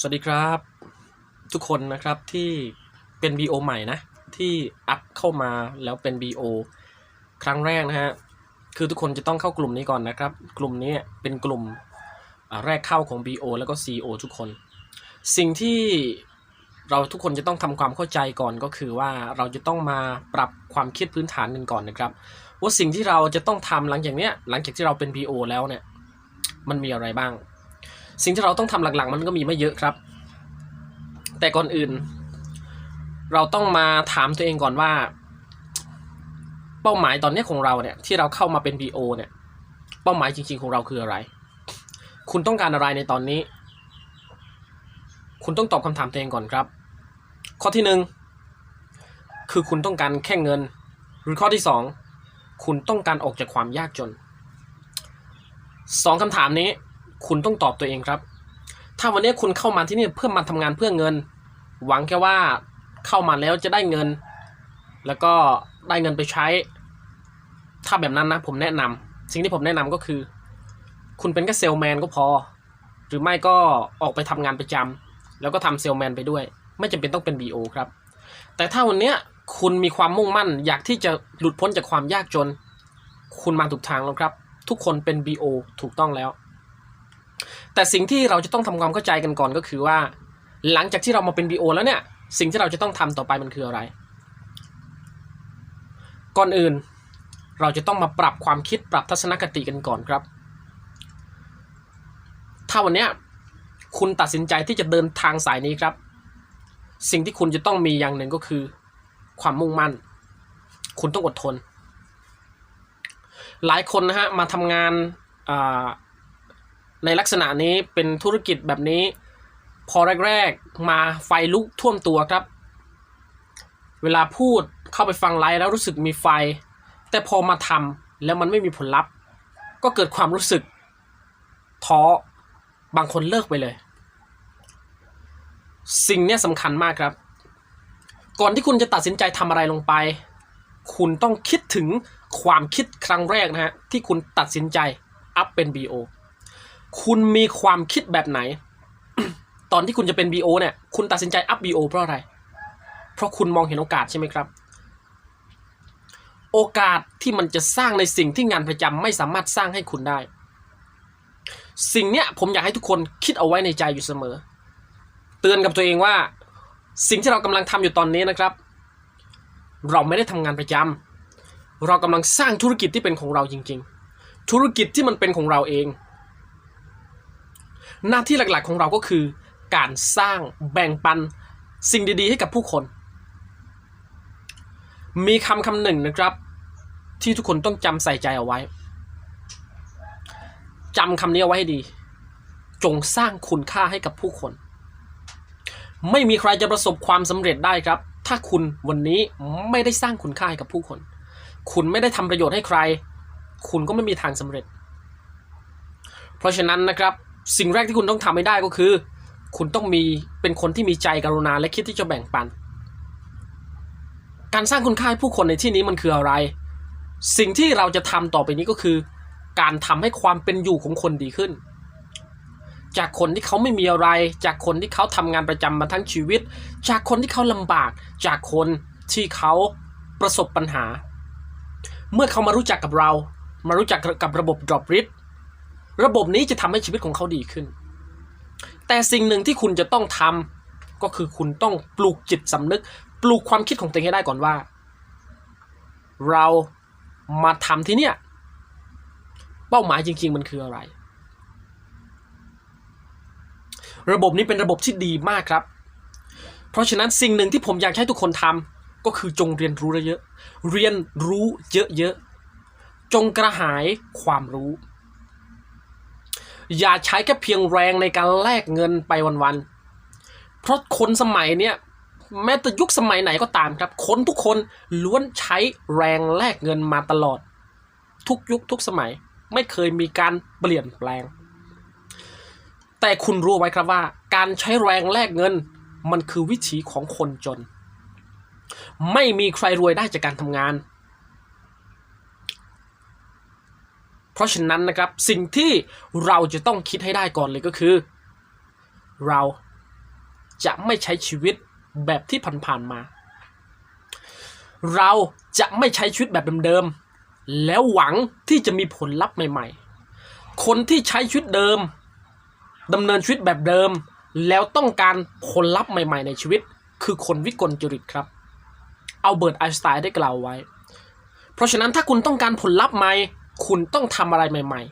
สวัสดีครับ ทุกคนนะครับที่เป็น BO ใหม่นะ ที่อัพเข้ามาแล้วเป็น BO ครั้งแรกนะฮะ คือทุกคนจะต้องเข้ากลุ่มนี้ก่อนนะครับ กลุ่มนี้เป็นกลุ่มแรกเข้าของ BO แล้วก็ CO ทุกคน สิ่งที่เราทุกคนจะต้องทำความเข้าใจก่อนก็คือว่าเราจะต้องมาปรับความคิดพื้นฐานกันก่อนนะครับ ว่าสิ่งที่เราจะต้องทำหลังจากเนี้ยหลังจากที่เราเป็น BO แล้วเนี่ยมันมีอะไรบ้าง สิ่งที่เราต้องทำหลักๆ มันก็มีไม่เยอะครับ แต่ก่อนอื่น เราต้องมาถามตัวเองก่อนว่า เป้าหมายตอนนี้ของเราเนี่ย ที่เราเข้ามาเป็น BO เนี่ย เป้าหมายจริง ๆ ของเราคืออะไร คุณต้องการอะไรในตอนนี้ คุณต้องตอบคำถามตัวเองก่อนครับ ข้อที่หนึ่งคือคุณต้องการแค่เงิน หรือข้อที่สองคุณต้องการออกจากความยากจนสองคำถามนี้ คุณต้องตอบตัวเองครับ ถ้าวันนี้คุณเข้ามาที่นี่เพื่อมาทำงานเพื่อเงิน หวังแค่ว่าเข้ามาแล้วจะได้เงิน แล้วก็ได้เงินไปใช้ ถ้าแบบนั้นนะผมแนะนำสิ่งที่ผมแนะนำก็คือ คุณเป็นแค่เซลแมนก็พอ หรือไม่ก็ออกไปทำงานประจำแล้วก็ทำเซลแมนไปด้วย ไม่จำเป็นต้องเป็น BO ครับ แต่ถ้าวันนี้คุณมีความมุ่งมั่น อยากที่จะหลุดพ้นจากความยากจน คุณมาถูกทางแล้วครับ ทุกคนเป็น BO ถูกต้องแล้ว แต่สิ่งที่เราจะต้องทำความเข้าใจกันก่อนก็คือว่า หลังจากที่เรามาเป็น BO แล้วเนี่ย สิ่งที่เราจะต้องทำต่อไปมันคืออะไร ก่อนอื่นเราจะต้องมาปรับความคิดปรับทัศนคติกันก่อนครับ ถ้าวันนี้คุณตัดสินใจที่จะเดินทางสายนี้ครับ สิ่งที่คุณจะต้องมีอย่างหนึ่งก็คือ ความมุ่งมั่น คุณต้องอดทน หลายคนนะฮะมาทำงานอ่า ในลักษณะนี้เป็นธุรกิจแบบนี้ พอแรกๆมาไฟลุกท่วมตัวครับ เวลาพูดเข้าไปฟังไลฟ์แล้วรู้สึกมีไฟ แต่พอมาทำแล้วมันไม่มีผลลัพธ์ ก็เกิดความรู้สึกท้อบางคนเลิกไปเลย สิ่งนี้สำคัญมากครับ ก่อนที่คุณจะตัดสินใจทำอะไรลงไป คุณต้องคิดถึงความคิดครั้งแรกนะฮะที่คุณตัดสินใจอัพเป็น BO คุณมีความคิดแบบไหน ตอนที่คุณจะเป็น BO เนี่ย คุณตัดสินใจอัพ BO เพราะอะไร เพราะคุณมองเห็นโอกาสใช่ไหมครับ โอกาสที่มันจะสร้างในสิ่งที่งานประจำไม่สามารถสร้างให้คุณได้ สิ่งเนี้ยผมอยากให้ทุกคนคิดเอาไว้ในใจอยู่เสมอ เตือนกับตัวเองว่า สิ่งที่เรากำลังทำอยู่ตอนนี้นะครับ เราไม่ได้ทำงานประจำเรากำลังสร้างธุรกิจที่เป็นของเราจริง ๆ ธุรกิจที่มันเป็นของเราเอง หน้าที่หลักๆของเราก็คือ การสร้างแบ่งปันสิ่งดีๆ ให้กับผู้คน มีคำคำหนึ่งนะครับ ที่ทุกคนต้องจำใส่ใจเอาไว้จำคำนี้เอาไว้ให้ดี จงสร้างคุณค่าให้กับผู้คน ไม่มีใครจะประสบความสำเร็จได้ครับ ถ้าคุณวันนี้ไม่ได้สร้างคุณค่าให้กับผู้คน คุณไม่ได้ทำประโยชน์ให้ใคร คุณก็ไม่มีทางสำเร็จ เพราะฉะนั้นนะครับ สิ่งแรกที่คุณต้องทำให้ได้ก็คือ คุณต้องมีเป็นคนที่มีใจกรุณาและคิดที่จะแบ่งปัน การสร้างคุณค่าให้ผู้คนในที่นี้มันคืออะไร สิ่งที่เราจะทำต่อไปนี้ก็คือ การทำให้ความเป็นอยู่ของคนดีขึ้น จากคนที่เขาไม่มีอะไร จากคนที่เขาทำงานประจำมาทั้งชีวิต จากคนที่เขาลำบาก จากคนที่เขาประสบปัญหา เมื่อเขามารู้จักกับเรา มารู้จักกับระบบ drop r i t ระบบนี้จะทำให้ชีวิตของเขาดีขึ้น แต่สิ่งหนึ่งที่คุณจะต้องทำก็คือคุณต้องปลูกจิตสำนึก ปลูกความคิดของตัวเองให้ได้ก่อนว่า เรามาทำที่เนี่ย เป้าหมายจริง ๆ มันคืออะไร ระบบนี้เป็นระบบที่ดีมากครับ เพราะฉะนั้นสิ่งหนึ่งที่ผมอยากให้ทุกคนทำก็คือจงเรียนรู้เยอะๆเรียนรู้เยอะๆ จงกระหายความรู้ อย่าใช้แค่เพียงแรงในการแลกเงินไปวันๆ เพราะคนสมัยเนี้ยแม้แต่ยุคสมัยไหนก็ตามครับ คนทุกคนล้วนใช้แรงแลกเงินมาตลอด ทุกยุคทุกสมัยไม่เคยมีการเปลี่ยนแปลง แต่คุณรู้ไว้ครับว่า การใช้แรงแลกเงินมันคือวิถีของคนจน ไม่มีใครรวยได้จากการทำงาน เพราะฉะนั้นนะครับสิ่งที่เราจะต้องคิดให้ได้ก่อนเลยก็คือ เราจะไม่ใช้ชีวิตแบบที่ผ่านๆมา เราจะไม่ใช้ชีวิตแบบเดิมๆแล้วหวังที่จะมีผลลัพธ์ใหม่ ๆ คนที่ใช้ชีวิตเดิมดำเนินชีวิตแบบเดิม แล้วต้องการผลลัพธ์ใหม่ ๆ ในชีวิต คือคนวิกลจริตครับเอาเบิร์ตไอน์สไตน์ได้กล่าวไว้ เพราะฉะนั้นถ้าคุณต้องการผลลัพธ์ใหม่ คุณต้องทำอะไรใหม่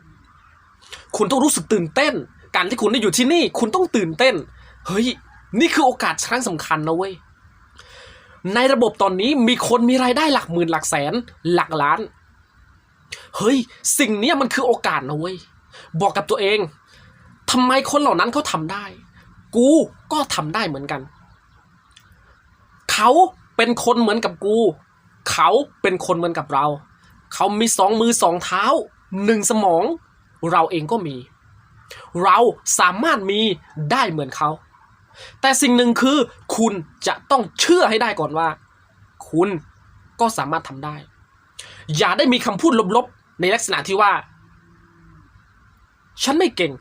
ๆ คุณต้องรู้สึกตื่นเต้น การที่คุณได้อยู่ที่นี่ คุณต้องตื่นเต้น เฮ้ย นี่คือโอกาสครั้งสำคัญนะเว้ย ในระบบตอนนี้มีคนมีรายได้หลักหมื่นหลักแสนหลักล้าน เฮ้ย สิ่งนี้มันคือโอกาสนะเว้ย บอกกับตัวเองทำไมคนเหล่านั้นเขาทำได้ กูก็ทำได้เหมือนกัน เขาเป็นคนเหมือนกับกู เขาเป็นคนเหมือนกับเรา เขามีสองมือสองเท้าหนึ่งสมอง เราเองก็มี เราสามารถมีได้เหมือนเขา แต่สิ่งหนึ่งคือคุณจะต้องเชื่อให้ได้ก่อนว่า คุณก็สามารถทำได้ อย่าได้มีคำพูดลบๆ ในลักษณะที่ว่า ฉันไม่เก่ง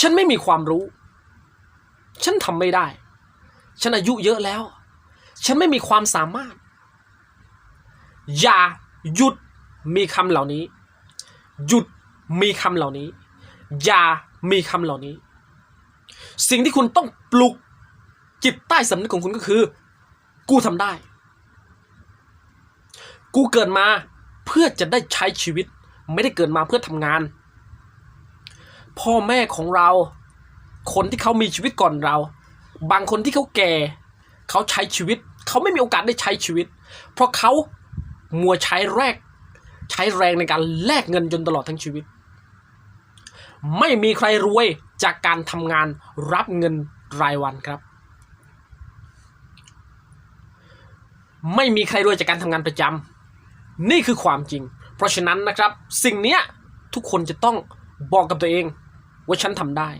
ฉันไม่มีความรู้ ฉันทำไม่ได้ ฉันอายุเยอะแล้ว ฉันไม่มีความสามารถ อย่า หยุดมีคำเหล่านี้ หยุดมีคำเหล่านี้ อย่ามีคำเหล่านี้ สิ่งที่คุณต้องปลุกจิตใต้สำนึกของคุณก็คือ กูทำได้ กูเกิดมาเพื่อจะได้ใช้ชีวิต ไม่ได้เกิดมาเพื่อทำงาน พ่อแม่ของเรา คนที่เขามีชีวิตก่อนเรา บางคนที่เขาแก่ เขาใช้ชีวิต เขาไม่มีโอกาสได้ใช้ชีวิต เพราะเขา มัวใช้แรก ใช้แรงในการแลกเงินจนตลอดทั้งชีวิต ไม่มีใครรวยจากการทำงานรับเงินรายวันครับ ไม่มีใครรวยจากการทำงานประจำนี่คือความจริง เพราะฉะนั้นนะครับ สิ่งนี้ทุกคนจะต้องบอกกับตัวเอง ว่าฉันทำได้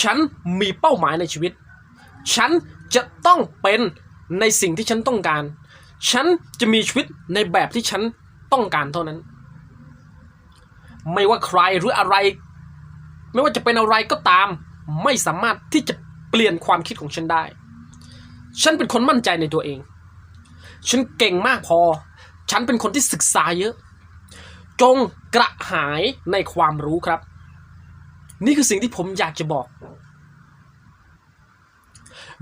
ฉันมีเป้าหมายในชีวิต ฉันจะต้องเป็นในสิ่งที่ฉันต้องการ ฉันจะมีชีวิตในแบบที่ฉันต้องการเท่านั้น ไม่ว่าใครหรืออะไร ไม่ว่าจะเป็นอะไรก็ตาม ไม่สามารถที่จะเปลี่ยนความคิดของฉันได้ ฉันเป็นคนมั่นใจในตัวเอง ฉันเก่งมากพอ ฉันเป็นคนที่ศึกษาเยอะ จงกระหายในความรู้ครับ นี่คือสิ่งที่ผมอยากจะบอก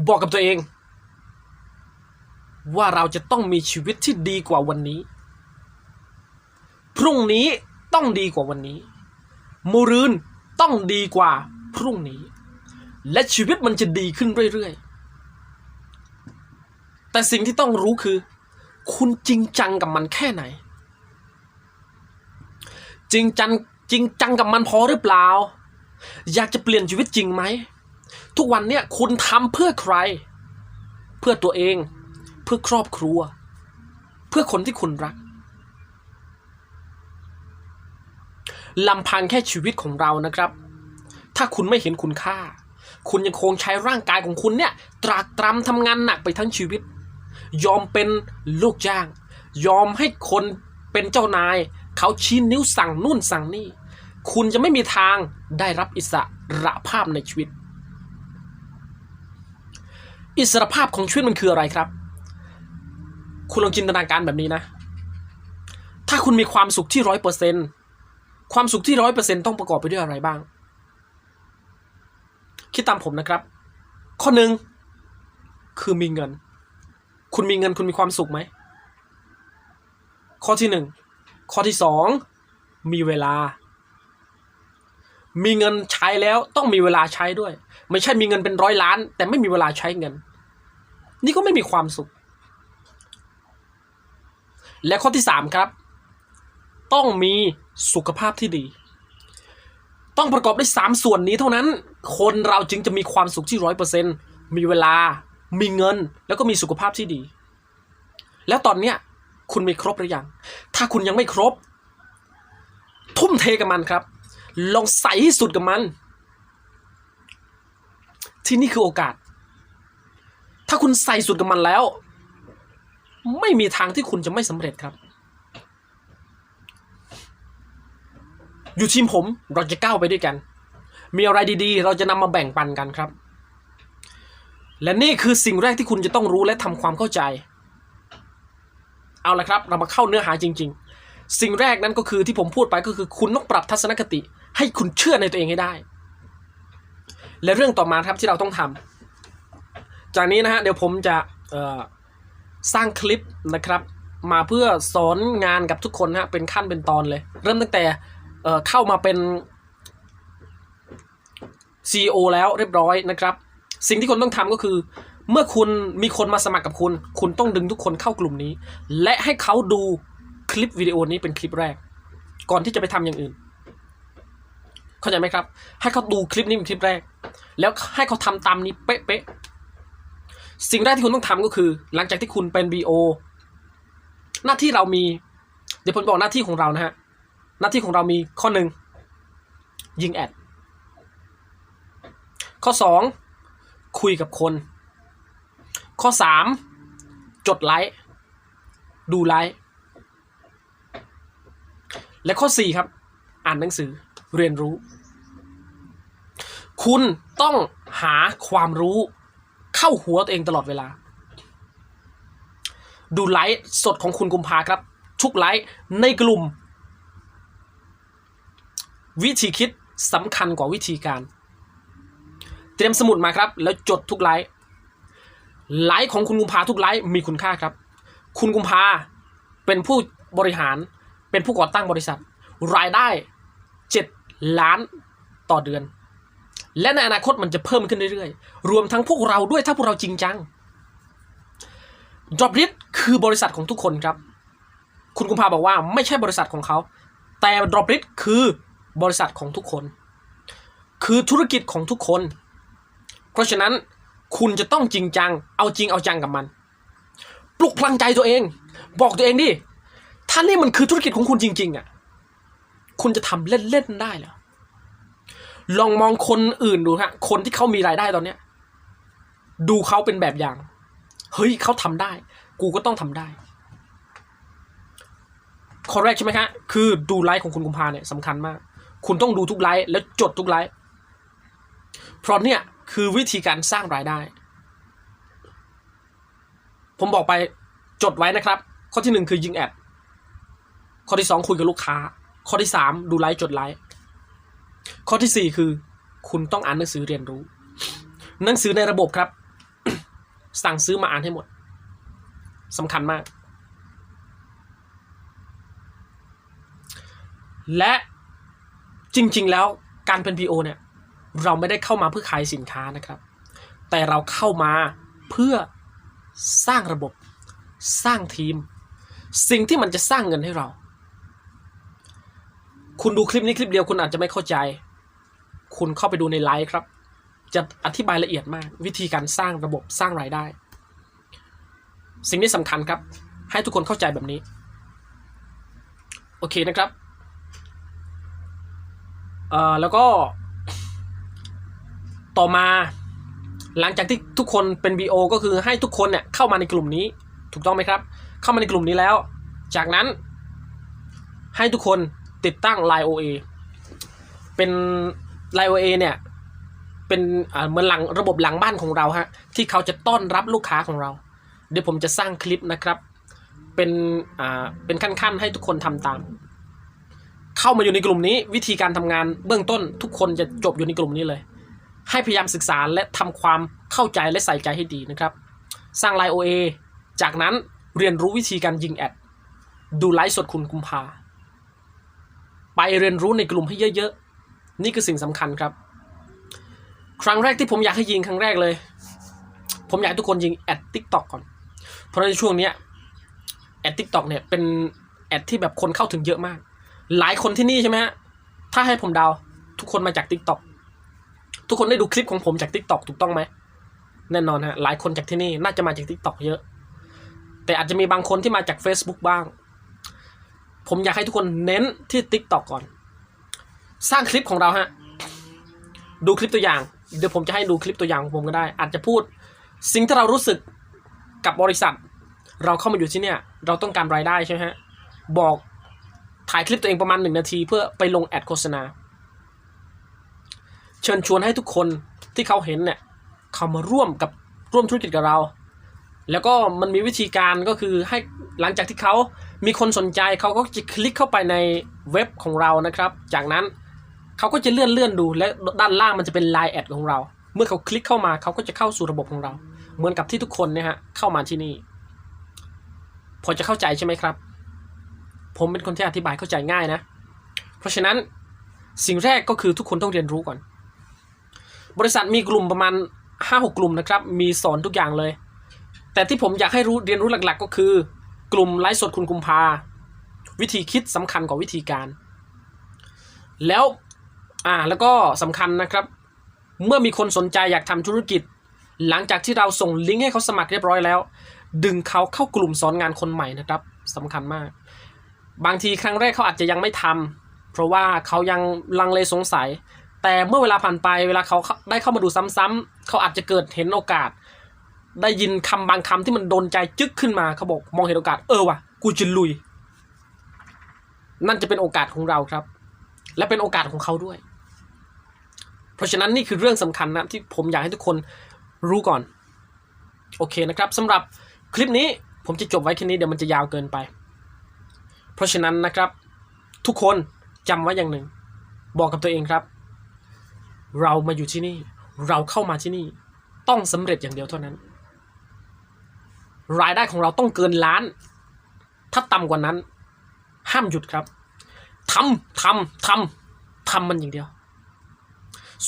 บอกกับตัวเอง ว่าเราจะต้องมีชีวิตที่ดีกว่าวันนี้ พรุ่งนี้ต้องดีกว่าวันนี้มูรืนต้องดีกว่าพรุ่งนี้ และชีวิตมันจะดีขึ้นเรื่อยๆ แต่สิ่งที่ต้องรู้คือ คุณจริงจังกับมันแค่ไหน จริงจังจริงจังกับมันพอหรือเปล่า อยากจะเปลี่ยนชีวิตจริงไหม ทุกวันเนี่ยคุณทำเพื่อใคร เพื่อตัวเอง พื่อครอบครัว เพื่อคนที่คุณรักลำพังแค่ชีวิตของเรานะครับ ถ้าคุณไม่เห็นคุณค่า คุณยังคงใช้ร่างกายของคุณเนี่ย ตรากตรำทำงานหนักไปทั้งชีวิต ยอมเป็นลูกจ้าง ยอมให้คนเป็นเจ้านาย เขาชี้นิ้วสั่งนู่นสั่งนี่ คุณจะไม่มีทางได้รับอิสระภาพในชีวิต อิสรภาพของชีวิตมันคืออะไรครับ คุณลองจินตนาการแบบนี้นะ ถ้าคุณมีความสุขที่ร้อยเปอร์เซ็นความสุขที่ร้อยเปอร์เซ็นต้องประกอบไปด้วยอะไรบ้าง คิดตามผมนะครับ ข้อหนึ่งคือมีเงิน คุณมีเงินคุณมีความสุขไหม ข้อที่หนึ่งข้อที่สองมีเวลา มีเงินใช้แล้วต้องมีเวลาใช้ด้วย ไม่ใช่มีเงินเป็นร้อยล้าน แต่ไม่มีเวลาใช้เงิน นี่ก็ไม่มีความสุข และข้อที่สามครับ ต้องมีสุขภาพที่ดี ต้องประกอบด้วยสามส่วนนี้เท่านั้น คนเราจึงจะมีความสุขที่ร้อยเปอร์เซ็นมีเวลา มีเงิน แล้วก็มีสุขภาพที่ดี แล้วตอนเนี้ยคุณมีครบหรือยัง ถ้าคุณยังไม่ครบ ทุ่มเทกับมันครับ ลองใส่ให้สุดกับมัน ที่นี่คือโอกาส ถ้าคุณใส่สุดกับมันแล้ว ไม่มีทางที่คุณจะไม่สำเร็จครับ อยู่ทีมผมเราจะก้าวไปด้วยกัน มีอะไรดีๆ เราจะนำมาแบ่งปันกันครับ และนี่คือสิ่งแรกที่คุณจะต้องรู้และทำความเข้าใจ เอาละครับ เรามาเข้าเนื้อหาจริง ๆ สิ่งแรกนั้นก็คือที่ผมพูดไปก็คือ คุณต้องปรับทัศนคติ ให้คุณเชื่อในตัวเองให้ได้ และเรื่องต่อมาครับที่เราต้องทำจากนี้นะฮะเดี๋ยวผมจะ สร้างคลิปนะครับ มาเพื่อสอนงานกับทุกคนฮะเป็นขั้นเป็นตอนเลย เริ่มตั้งแต่เเข้ามาเป็น CEO แล้วเรียบร้อยนะครับ สิ่งที่คุณต้องทำก็คือ เมื่อคุณมีคนมาสมัครกับคุณ คุณต้องดึงทุกคนเข้ากลุ่มนี้ และให้เขาดูคลิปวิดีโอนี้เป็นคลิปแรก ก่อนที่จะไปทำอย่างอื่น เข้าใจไหมครับ ให้เขาดูคลิปนี้เป็นคลิปแรก แล้วให้เขาทำตามนี้เป๊ะๆ สิ่งแรกที่คุณต้องทำก็คือ หลังจากที่คุณเป็น BO หน้าที่เรามี เดี๋ยวผมบอกหน้าที่ของเรานะฮะ หน้าที่ของเรามีข้อหนึ่งยิงแอด ข้อสองคุยกับคน ข้อสามจดไลค์ดูไลค์และข้อสี่ครับ อ่านหนังสือเรียนรู้ คุณต้องหาความรู้ เข้าหัวตัวเองตลอดเวลา ดูไลฟ์สดของคุณกุมภาครับ ทุกไลฟ์ในกลุ่ม วิธีคิดสำคัญกว่าวิธีการ เตรียมสมุดมาครับ แล้วจดทุกไลฟ์ไลฟ์ของคุณกุมภาทุกไลฟ์มีคุณค่าครับ คุณกุมภาเป็นผู้บริหารเป็นผู้ก่อตั้งบริษัท รายได้ 7 ล้านต่อเดือน และในอนาคตมันจะเพิ่มขึ้นเรื่อยๆ รวมทั้งพวกเราด้วยถ้าพวกเราจริงจัง d r o p l i t คือบริษัทของทุกคนครับ คุณกุมภาบอกว่าไม่ใช่บริษัทของเขา แต่ d r o p l i t คือบริษัทของทุกคน คือธุรกิจของทุกคน เพราะฉะนั้นคุณจะต้องจริงจัง เอาจริงเอาจังกับมัน ปลุกพลังใจตัวเอง บอกตัวเองดิ ถ้านี่มันคือธุรกิจของคุณจริง ๆอะ คุณจะทำเล่น ๆ ได้เหรอ ลองมองคนอื่นดูฮะ คนที่เขามีรายได้ตอนเนี้ย ดูเขาเป็นแบบอย่าง เฮ้ยเขาทำได้ กูก็ต้องทำได้ ข้อแรกใช่ไหมฮะ คือดูไลฟ์ของคุณกุมภาเนี่ยสำคัญมาก คุณต้องดูทุกไลฟ์แล้วจดทุกไลฟ์เพราะเนี่ยคือวิธีการสร้างรายได้ ผมบอกไปจดไว้นะครับ ข้อที่หนึ่งคือยิงแอด ข้อที่สองคุยกับลูกค้า ข้อที่สามดูไลฟ์จดไลฟ์ ข้อที่สี่คือ คุณต้องอ่านหนังสือเรียนรู้ หนังสือในระบบครับ สั่งซื้อมาอ่านให้หมดสำคัญมาก และจริง ๆ แล้วการเป็น PO เนี่ย เราไม่ได้เข้ามาเพื่อขายสินค้านะครับ แต่เราเข้ามาเพื่อสร้างระบบ สร้างทีม สิ่งที่มันจะสร้างเงินให้เรา คุณดูคลิปนี้คลิปเดียวคุณอาจจะไม่เข้าใจ คุณเข้าไปดูในไลฟ์ครับ จะอธิบายละเอียดมาก วิธีการสร้างระบบสร้างรายได้ สิ่งที่สำคัญครับ ให้ทุกคนเข้าใจแบบนี้ โอเคนะครับเอ่อแล้วก็ ต่อมาหลังจากที่ทุกคนเป็น BO ก็คือให้ทุกคนเนี่ยเข้ามาในกลุ่มนี้ ถูกต้องไหมครับ เข้ามาในกลุ่มนี้แล้ว จากนั้นให้ทุกคน ติดตั้ง Line OA เป็น Line OA เนี่ย เป็นอ่าเหมือนหลังระบบหลังบ้านของเราฮะ ที่เขาจะต้อนรับลูกค้าของเรา เดี๋ยวผมจะสร้างคลิปนะครับ เป็นอ่าเป็นขั้นๆ ให้ทุกคนทำตาม เข้ามาอยู่ในกลุ่มนี้ วิธีการทำงานเบื้องต้นทุกคนจะจบอยู่ในกลุ่มนี้เลย ให้พยายามศึกษาและทำความเข้าใจและใส่ใจให้ดีนะครับ สร้างไลน์ OA จากนั้นเรียนรู้วิธีการยิงแอด ดูไลฟ์สดคุณกุมภา ไปเรียนรู้ในกลุ่มให้เยอะๆ นี่คือสิ่งสำคัญครับ ครั้งแรกที่ผมอยากให้ยิงครั้งแรกเลย ผมอยากให้ทุกคนยิงแอดทิกตอกก่อน เพราะในช่วงเนี้ยแอดทิกตอกเนี่ยเป็นแอดที่แบบคนเข้าถึงเยอะมาก หลายคนที่นี่ใช่ไหมฮะ ถ้าให้ผมเดาทุกคนมาจากทิกตอกทุกคนได้ดูคลิปของผมจากทิกตอกถูกต้องไหมแน่นอนฮะหลายคนจากที่นี่น่าจะมาจากทิกตอกเยอะ แต่อาจจะมีบางคนที่มาจาก Facebook บ้าง ผมอยากให้ทุกคนเน้นที่ TikTok ก่อน สร้างคลิปของเราฮะ ดูคลิปตัวอย่าง เดี๋ยวผมจะให้ดูคลิปตัวอย่างของผมก็ได้ อาจจะพูด สิ่งที่เรารู้สึกกับบริษัท เราเข้ามาอยู่ที่เนี่ย เราต้องการรายได้ใช่ไหมฮะ บอกถ่ายคลิปตัวเองประมาณหนึ่งนาที เพื่อไปลงแอดโฆษณา เชิญชวนให้ทุกคนที่เขาเห็นเนี่ยเขามาร่วมกับร่วมธุรกิจกับเรา แล้วก็มันมีวิธีการก็คือให้หลังจากที่เขา มีคนสนใจเขาก็จะคลิกเข้าไปในเว็บของเรานะครับ จากนั้นเขาก็จะเลื่อนเลื่อนดูและด้านล่างมันจะเป็น Line แอดของเรา เมื่อเขาคลิกเข้ามาเขาก็จะเข้าสู่ระบบของเรา เหมือนกับที่ทุกคนเนี่ยฮะเข้ามาที่นี่ พอจะเข้าใจใช่ไหมครับ ผมเป็นคนที่อธิบายเข้าใจง่ายนะ เพราะฉะนั้นสิ่งแรกก็คือทุกคนต้องเรียนรู้ก่อน บริษัทมีกลุ่มประมาณห้าหกกลุ่มนะครับ มีสอนทุกอย่างเลย แต่ที่ผมอยากให้รู้เรียนรู้หลัก ๆ ก็คือ กลุ่มไลฟ์สดคุณกุมภาวิธีคิดสำคัญกว่าวิธีการ แล้วอ่าแล้วก็สำคัญนะครับ เมื่อมีคนสนใจอยากทำธุรกิจ หลังจากที่เราส่งลิงก์ให้เขาสมัครเรียบร้อยแล้ว ดึงเขาเข้ากลุ่มสอนงานคนใหม่นะครับสำคัญมาก บางทีครั้งแรกเขาอาจจะยังไม่ทำเพราะว่าเขายังลังเลสงสัย แต่เมื่อเวลาผ่านไปเวลาเขาได้เข้ามาดูซ้ำๆเขาอาจจะเกิดเห็นโอกาส ได้ยินคำบางคำที่มันโดนใจจึ๊กขึ้นมาเขาบอกมองเห็นโอกาสเออว่ะกูจะลุย นั่นจะเป็นโอกาสของเราครับ และเป็นโอกาสของเขาด้วย เพราะฉะนั้นนี่คือเรื่องสำคัญนะที่ผมอยากให้ทุกคนรู้ก่อน โอเคนะครับสำหรับคลิปนี้ผมจะจบไว้แค่นี้เดี๋ยวมันจะยาวเกินไป เพราะฉะนั้นนะครับ ทุกคนจำไว้อย่างหนึ่ง บอกกับตัวเองครับ เรามาอยู่ที่นี่ เราเข้ามาที่นี่ ต้องสำเร็จอย่างเดียวเท่านั้น รายได้ของเราต้องเกินล้าน ถ้าต่ำกว่านั้น ห้ามหยุดครับทำทำทำทำมันอย่างเดียว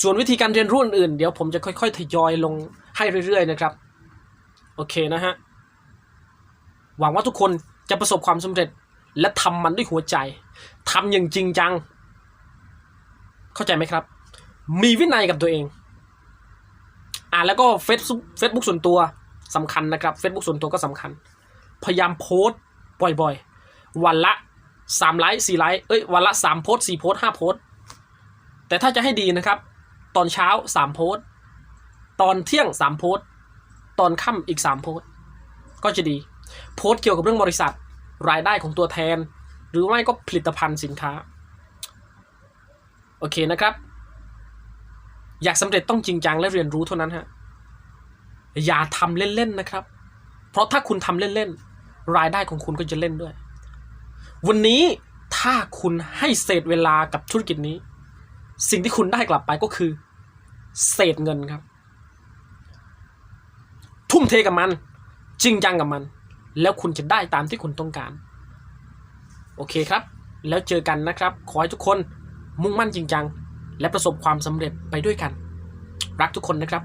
ส่วนวิธีการเรียนรู้อื่นๆเดี๋ยวผมจะค่อยๆทยอยลงให้เรื่อยๆนะครับ โอเคนะฮะ หวังว่าทุกคนจะประสบความสำเร็จ และทำมันด้วยหัวใจทำอย่างจริงจัง เข้าใจไหมครับ มีวินัยกับตัวเอง อ่าแล้วก็เฟซเฟซบุ๊กส่วนตัว สำคัญนะครับเฟซบุ๊กส่วนตัวก็สำคัญ พยายามโพสต์บ่อยๆ วันละสามไลค์สี่ไลค์เอ้ยวันละสามโพสต์สี่โพสต์ห้าโพสต์แต่ถ้าจะให้ดีนะครับ ตอนเช้าสามโพสต์ตอนเที่ยงสามโพสต์ตอนค่ำอีกสามโพสต์ก็จะดี โพสต์เกี่ยวกับเรื่องบริษัทรายได้ของตัวแทน หรือไม่ก็ผลิตภัณฑ์สินค้า โอเคนะครับ อยากสำเร็จต้องจริงจังและเรียนรู้เท่านั้นฮะ อย่าทำเล่นๆนะครับ เพราะถ้าคุณทำเล่นๆรายได้ของคุณก็จะเล่นด้วย วันนี้ถ้าคุณให้เศษเวลากับธุรกิจนี้ สิ่งที่คุณได้กลับไปก็คือ เศษเงินครับ ทุ่มเทกับมัน จริงจังกับมัน แล้วคุณจะได้ตามที่คุณต้องการ โอเคครับ แล้วเจอกันนะครับ ขอให้ทุกคนมุ่งมั่นจริงจัง และประสบความสำเร็จไปด้วยกัน รักทุกคนนะครับ